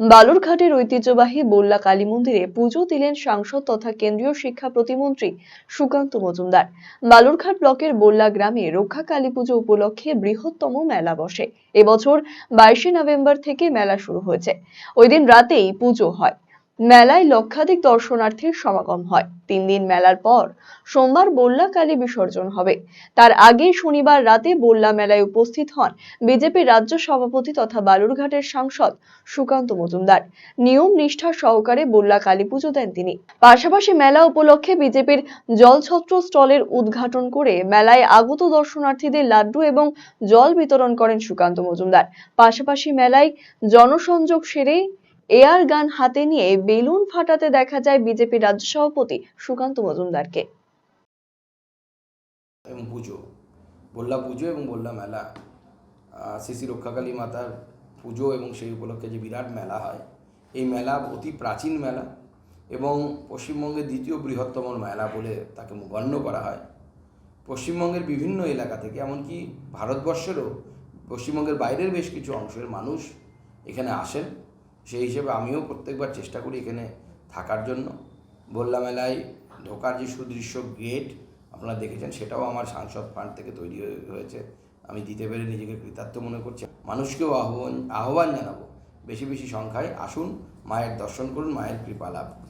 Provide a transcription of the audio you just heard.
বালুরঘাটের ঐতিহ্যবাহী বোল্লা কালী মন্দিরে পুজো দিলেন সাংসদ তথা কেন্দ্রীয় শিক্ষা প্রতিমন্ত্রী সুকান্ত মজুমদার। বালুরঘাট ব্লকের বোল্লা গ্রামে রক্ষা কালী পুজো উপলক্ষে বৃহত্তম মেলা বসে। এবছর বাইশে নভেম্বর থেকে মেলা শুরু হয়েছে। ওই দিন রাতেই পুজো হয়। মেলায় লক্ষাধিক দর্শনার্থীর সমাগম হয়। তিন দিন মেলার পর সোমবার বল্লা কালী বিসর্জন হবে। তার আগে শনিবার রাতে বল্লা মেলায় উপস্থিত হন বিজেপি রাজ্য সভাপতি তথা বালুরঘাটের সাংসদ সুকান্ত মজুমদার। নিয়ম নিষ্ঠার সহকারে বল্লা কালী পুজো দেন তিনি। পাশাপাশি মেলা উপলক্ষে বিজেপির জলছত্র স্টলের উদ্ঘাটন করে মেলায় আগত দর্শনার্থীদের লাড্ডু এবং জল বিতরণ করেন সুকান্ত মজুমদার। পাশাপাশি মেলায় জনসংযোগ সেরে এয়ার গান হাতে নিয়ে বেলুন ফাটাতে দেখা যায় বিজেপি রাজ্য সভাপতি সুকান্ত মজুমদারকে। এবং পুজো, বললা পুজো এবং বললা মেলা। শ্রী রক্ষাকালী মাতার পুজো এবং সেই উপলক্ষে যে বিরাট মেলা হয়, এই মেলা অতি প্রাচীন মেলা এবং পশ্চিমবঙ্গের দ্বিতীয় বৃহত্তম মেলা বলে তাকে গণ্য করা হয়। পশ্চিমবঙ্গের বিভিন্ন এলাকা থেকে, এমনকি ভারতবর্ষেরও পশ্চিমবঙ্গের বাইরের বেশ কিছু অংশের মানুষ এখানে আসেন। সেই হিসেবে আমিও প্রত্যেকবার চেষ্টা করি এখানে থাকার জন্য। বললাম মেলায় ঢোকার যে সুদৃশ্য গেট আপনারা দেখেছেন, সেটাও আমার সাংসদ ফান্ড থেকে তৈরি হয়ে- হয়েছে। আমি দিতে পেরে নিজেকে কৃতার্থ মনে করছি। মানুষকেও আহ্বান আহ্বান জানাব। বেশি বেশি সংখ্যায় আসুন, মায়ের দর্শন করুন, মায়ের কৃপা লাভ